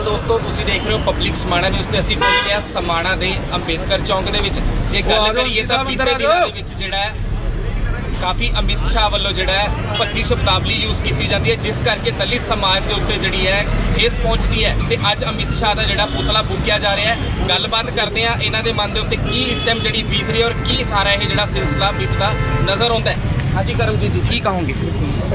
ਦੋਸਤੋ ਤੁਸੀਂ ਦੇਖ ਰਹੇ ਹੋ ਪਬਲਿਕ ਸਮਾਣਾ ਨਿਊਜ਼ ਤੇ ਅਸੀਂ ਪਹੁੰਚੇ ਹਾਂ ਸਮਾਣਾ ਦੇ ਅੰਬੇਦਕਰ ਚੌਂਕ ਦੇ ਵਿੱਚ। ਜੇ ਆ ਗੱਲ ਕਰੀਏ ਤਾਂ ਬੀਤੇ ਆ ਦਿਨਾਂ। ਦੇ ਵਿੱਚ ਜਿਹੜਾ ਹੈ ਕਾਫੀ ਅਮਿਤ ਸ਼ਾਹ ਵੱਲੋਂ ਜਿਹੜਾ ਹੈ ਭੱਤੀ ਸ਼ਬਦਾਵਲੀ ਯੂਜ਼ ਕੀਤੀ ਜਾਂਦੀ ਹੈ ਜਿਸ ਕਰਕੇ ਦਲਿਤ ਸਮਾਜ ਦੇ ਉੱਤੇ ਜਿਹੜੀ ਹੈ ਠੇਸ ਪਹੁੰਚਦੀ ਹੈ ਤੇ ਅੱਜ ਅਮਿਤ ਸ਼ਾਹ ਦਾ ਜਿਹੜਾ ਪੁਤਲਾ ਫੂਕਿਆ ਜਾ ਰਿਹਾ ਹੈ। ਗੱਲਬਾਤ ਕਰਦੇ ਆ ਇਹਨਾਂ ਦੇ ਮਨ ਦੇ ਉੱਤੇ ਕੀ ਇਸ ਟਾਈਮ ਜਿਹੜੀ ਬੀਤ ਰਹੀ ਹੈ ਔਰ ਕੀ ਸਾਰਾ ਇਹ ਜਿਹੜਾ ਸਿਲਸਿਲਾ ਬੀਤਦਾ ਨਜ਼ਰ ਆਉਂਦਾ ਹੈ। ਹਾਂਜੀ ਕਰਮਜੀਤ ਜੀ, ਕੀ ਕਹੋਗੇ?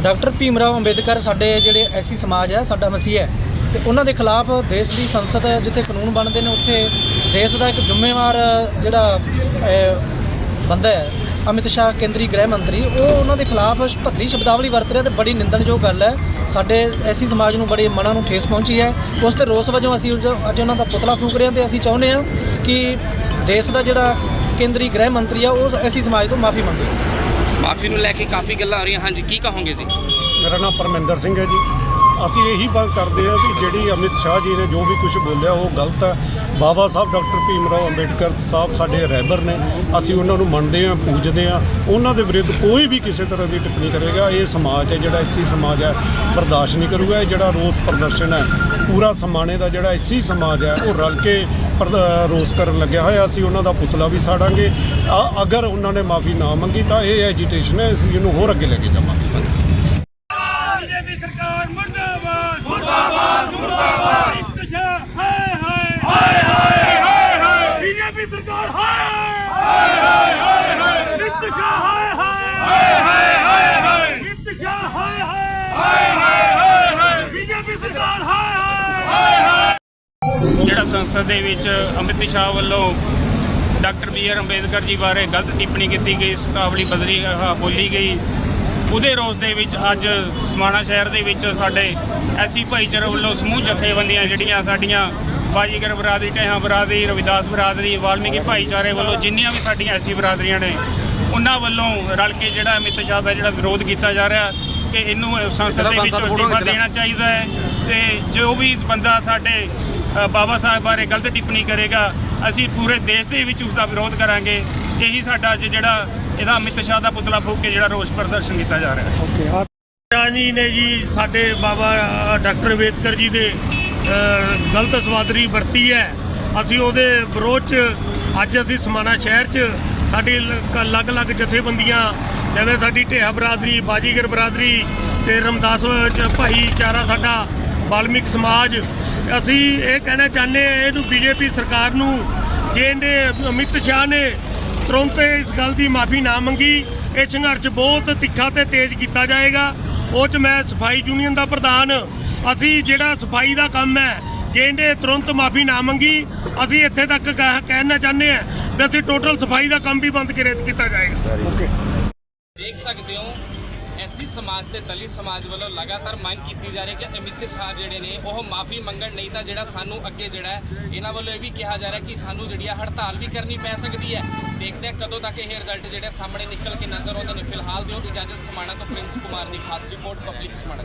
ਡਾਕਟਰ ਭੀਮ ਰਾਓ ਅੰਬੇਦਕਰ ਸਾਡੇ ਜਿਹੜੇ ਐਸੀ ਸਮਾਜ ਹੈ, ਸਾਡਾ ਮਸੀਹ ਹੈ ਤੇ ਉਹਨਾਂ ਦੇ ਖਿਲਾਫ ਦੇਸ਼ ਦੀ ਸੰਸਦ ਜਿੱਥੇ ਕਾਨੂੰਨ ਬਣਦੇ ਨੇ, ਉੱਥੇ ਦੇਸ਼ ਦਾ ਇੱਕ ਜ਼ਿੰਮੇਵਾਰ ਜਿਹੜਾ ਬੰਦਾ ਹੈ, ਅਮਿਤ ਸ਼ਾਹ ਕੇਂਦਰੀ ਗ੍ਰਹਿ ਮੰਤਰੀ, ਉਹ ਉਹਨਾਂ ਦੇ ਖਿਲਾਫ ਭੱਦੀ ਸ਼ਬਦਾਵਲੀ ਵਰਤ ਰਿਹਾ ਤੇ ਬੜੀ ਨਿੰਦਣਯੋਗ ਗੱਲ ਹੈ। ਸਾਡੇ ਐਸੀ ਸਮਾਜ ਨੂੰ ਬੜੇ ਮਨਾਂ ਨੂੰ ਠੇਸ ਪਹੁੰਚੀ ਹੈ। ਉਸ ਤੇ ਰੋਸ ਵਜੋਂ ਅਸੀਂ ਅੱਜ ਅੱਜ ਉਹਨਾਂ ਦਾ ਪੁਤਲਾ ਫੂਕ ਰਹੇ ਹਾਂ ਤੇ ਅਸੀਂ ਚਾਹੁੰਦੇ ਹਾਂ ਕਿ ਦੇਸ਼ ਦਾ ਜਿਹੜਾ ਕੇਂਦਰੀ ਗ੍ਰਹਿ ਮੰਤਰੀ ਆ, ਉਹ ਐਸੀ ਸਮਾਜ ਤੋਂ ਮਾਫੀ ਮੰਗੇ। ਮਾਫੀ ਨੂੰ ਲੈ ਕੇ ਕਾਫੀ ਗੱਲਾਂ ਆ ਰਹੀਆਂ। ਹਾਂਜੀ, ਕੀ ਕਹੋਗੇ ਜੀ? ਮੇਰਾ ਨਾਮ ਪਰਮਿੰਦਰ ਸਿੰਘ ਹੈ ਜੀ। ਅਸੀਂ ਇਹੀ ਮੰਗ ਕਰਦੇ ਹਾਂ ਵੀ ਜਿਹੜੀ ਅਮਿਤ ਸ਼ਾਹ ਜੀ ਨੇ ਜੋ ਵੀ ਕੁਝ ਬੋਲਿਆ ਉਹ ਗਲਤ ਹੈ। ਬਾਬਾ ਸਾਹਿਬ ਡਾਕਟਰ ਭੀਮ ਰਾਓ ਅੰਬੇਡਕਰ ਸਾਹਿਬ ਸਾਡੇ ਰਹਿਬਰ ਨੇ। ਅਸੀਂ ਉਹਨਾਂ ਨੂੰ ਮੰਨਦੇ ਹਾਂ, ਪੂਜਦੇ ਹਾਂ। ਉਹਨਾਂ ਦੇ ਵਿਰੁੱਧ ਕੋਈ ਵੀ ਕਿਸੇ ਤਰ੍ਹਾਂ ਦੀ ਟਿੱਪਣੀ ਕਰੇਗਾ। ਇਹ ਸਮਾਜ ਹੈ, ਜਿਹੜਾ ਐਸੀ ਸਮਾਜ ਹੈ, ਬਰਦਾਸ਼ਤ ਨਹੀਂ ਕਰੂਗਾ। ਇਹ ਜਿਹੜਾ ਰੋਸ ਪ੍ਰਦਰਸ਼ਨ ਹੈ, ਪੂਰਾ ਸਮਾਣੇ ਦਾ ਜਿਹੜਾ ਐਸੀ ਸਮਾਜ ਹੈ, ਉਹ ਰਲ ਕੇ ਪ੍ਰਦ- ਰੋਸ ਕਰਨ ਲੱਗਿਆ ਹੋਇਆ। ਅਸੀਂ ਉਹਨਾਂ ਦਾ ਪੁਤਲਾ ਵੀ ਸਾੜਾਂਗੇ। ਅਗਰ ਉਹਨਾਂ ਨੇ ਮਾਫੀ ਨਾ ਮੰਗੀ ਤਾਂ ਇਹ ਐਜੀਟੇਸ਼ਨ ਹੈ। ਅਸੀਂ ਇਹਨੂੰ ਹੋਰ ਅੱਗੇ ਲੈ ਕੇ ਜਾਵਾਂਗੇ। ਸਰਕਾਰ ਮੁਰਦਾਬਾਦ। ਮੁਰਦਾਬਾਦ ਮੁਰਦਾਬਾਦ। ਇਤਸ਼ਾ ਹਾਏ ਹਾਏ। ਹਾਏ ਹਾਏ ਹਾਏ ਹਾਏ। ਬੀਜੇਪੀ ਸਰਕਾਰ ਹਾਏ। ਹਾਏ ਹਾਏ ਹਾਏ ਹਾਏ। ਇਤਸ਼ਾ ਹਾਏ ਹਾਏ। ਹਾਏ ਹਾਏ ਹਾਏ ਇਤਸ਼ਾ ਹਾਏ ਹਾਏ। ਹਾਏ ਹਾਏ ਹਾਏ ਬੀਜੇਪੀ ਸਰਕਾਰ ਹਾਏ ਹਾਏ। ਜਿਹੜਾ ਸੰਸਦ ਦੇ ਵਿੱਚ ਅਮਿਤ ਸ਼ਾਹ ਵੱਲੋਂ doctor B R Ambedkar ji ਬਾਰੇ ਗਲਤ ਟਿੱਪਣੀ ਕੀਤੀ ਗਈ ਸਤਾਵਲੀ ਬਦਲੀ ਬੋਲੀ ਗਈ ਉਹਦੇ ਰੋਸ ਦੇ ਵਿੱਚ ਅੱਜ ਸਮਾਣਾ ਸ਼ਹਿਰ ਦੇ ਵਿੱਚ ਸਾਡੇ ਐਸੀ ਭਾਈਚਾਰੇ ਵੱਲੋਂ ਸਮੂਹ ਜਥੇਬੰਦੀਆਂ ਜਿਹੜੀਆਂ ਸਾਡੀਆਂ ਬਾਜੀਗਰ ਬਰਾਦਰੀ ਟਹਿਆਂ ਬਰਾਦਰੀ ਰਵਿਦਾਸ ਬਰਾਦਰੀ ਵਾਲਮੀਕੀ ਭਾਈਚਾਰੇ ਵੱਲੋਂ ਜਿੰਨੀਆਂ ਵੀ ਸਾਡੀਆਂ ਐਸੀ ਬਰਾਦਰੀਆਂ ਨੇ ਉਹਨਾਂ ਵੱਲੋਂ ਰਲ ਕੇ ਜਿਹੜਾ ਅਮਿਤ ਸ਼ਾਹ ਦਾ ਜਿਹੜਾ ਵਿਰੋਧ ਕੀਤਾ ਜਾ ਰਿਹਾ ਕਿ ਇਹਨੂੰ ਸੰਸਦ ਦੇ ਵਿੱਚ ਅਸਤੀਫਾ ਦੇਣਾ ਚਾਹੀਦਾ ਹੈ ਤੇ ਜੋ ਵੀ ਬੰਦਾ ਸਾਡੇ ਬਾਬਾ ਸਾਹਿਬ ਬਾਰੇ ਗਲਤ ਟਿੱਪਣੀ ਕਰੇਗਾ ਅਸੀਂ ਪੂਰੇ ਦੇਸ਼ ਦੇ ਵਿੱਚ ਉਸ ਦਾ ਵਿਰੋਧ ਕਰਾਂਗੇ। ਇਹੀ ਸਾਡਾ ਅੱਜ ਜਿਹੜਾ ਇਹਦਾ ਅਮਿਤ ਸ਼ਾਹ ਦਾ ਪੁਤਲਾ ਫੂਕ ਕੇ ਜਿਹੜਾ ਰੋਸ ਪ੍ਰਦਰਸ਼ਨ ਕੀਤਾ ਜਾ ਰਿਹਾ ਹੈ। ਜੀ ਨੇ ਜੀ ਸਾਡੇ ਬਾਬਾ ਡਾਕਟਰ ਅੰਬੇਦਕਰ ਜੀ ਦੇ ਗਲਤ ਸਵਾਦਰੀ ਵਰਤੀ ਹੈ। ਅਸੀਂ ਉਹਦੇ ਵਿਰੋਧ 'ਚ, ਅੱਜ ਅਸੀਂ ਸਮਾਣਾ ਸ਼ਹਿਰ 'ਚ ਸਾਡੀ ਅਲੱਗ-ਅਲੱਗ ਜਥੇਬੰਦੀਆਂ, ਜਿਵੇਂ ਸਾਡੀ ਢੇਹਾ ਬਰਾਦਰੀ, ਬਾਜੀਗਰ ਬਰਾਦਰੀ ਤੇ ਰਮਦਾਸ ਚ ਭਾਈਚਾਰਾ ਸਾਡਾ ਵਾਲਮੀਕ ਸਮਾਜ, ਅਸੀਂ ਇਹ ਕਹਿਣਾ ਚਾਹੁੰਦੇ ਹਾਂ, ਇਹਨੂੰ ਬੀਜੇਪੀ ਸਰਕਾਰ ਨੂੰ, ਜੇ ਇਹਨੇ ਅਮਿਤ ਸ਼ਾਹ ਨੇ ਤੁਰੰਤ ਇਸ ਗੱਲ ਦੀ ਮਾਫੀ ਨਾ ਮੰਗੀ। ਇਹ ਸੰਘਰਸ਼ ਬਹੁਤ ਤਿੱਖਾ ਤੇ ਤੇਜ਼ ਕੀਤਾ ਜਾਏਗਾ। ਉਹ ਚ ਮੈਂ ਸਫ਼ਾਈ ਯੂਨੀਅਨ ਦਾ ਪ੍ਰਧਾਨ। ਅਸੀਂ ਜਿਹੜਾ ਸਫ਼ਾਈ ਦਾ ਕੰਮ ਹੈ ਜਿਹਨੇ ਤੁਰੰਤ ਮਾਫੀ ਨਾ ਮੰਗੀ। ਅਸੀਂ ਇੱਥੇ ਤੱਕ ਕਹਿ- ਕਹਿਣਾ ਚਾਹੁੰਦੇ ਹਾਂ ਵੀ ਅਸੀਂ ਟੋਟਲ ਸਫ਼ਾਈ ਦਾ ਕੰਮ ਵੀ ਬੰਦ ਕਰੇ, ਕੀਤਾ ਜਾਏਗਾ। ਦੇਖ ਸਕਦੇ ਹੋ ਐਸੀ ਸਮਾਜ ਤੇ ਦਲਿਤ ਸਮਾਜ ਵੱਲੋਂ ਲਗਾਤਾਰ ਮੰਗ ਕੀਤੀ ਜਾ ਰਹੀ ਹੈ ਕਿ ਅਮਿਤ ਸ਼ਾਹ ਜਿਹੜੇ ਨੇ, ਉਹ ਮਾਫੀ ਮੰਗਣ ਨਹੀਂ ਤਾਂ ਜਿਹੜਾ ਸਾਨੂੰ ਅੱਗੇ ਜਿਹੜਾ ਇਹਨਾਂ ਵੱਲੋਂ ਇਹ ਵੀ ਕਿਹਾ ਜਾ ਰਿਹਾ ਕਿ ਸਾਨੂੰ ਜਿਹੜੀ ਆ ਹੜਤਾਲ ਵੀ ਕਰਨੀ ਪੈ ਸਕਦੀ ਹੈ। ਦੇਖਦੇ ਹਾਂ ਕਦੋਂ ਤੱਕ ਇਹ ਰਿਜ਼ਲਟ ਜਿਹੜੇ ਸਾਹਮਣੇ ਨਿਕਲ ਕੇ ਨਜ਼ਰ ਆਉਂਦੇ ਨੇ। ਫਿਲਹਾਲ ਦਿਓ ਇਜਾਜ਼ਤ ਸਮਾਣਾ ਤੋਂ ਪ੍ਰਿੰਸ ਕੁਮਾਰ ਦੀ ਖਾਸ ਰਿਪੋਰਟ ਪਬਲਿਕ ਸਮਾਣਾ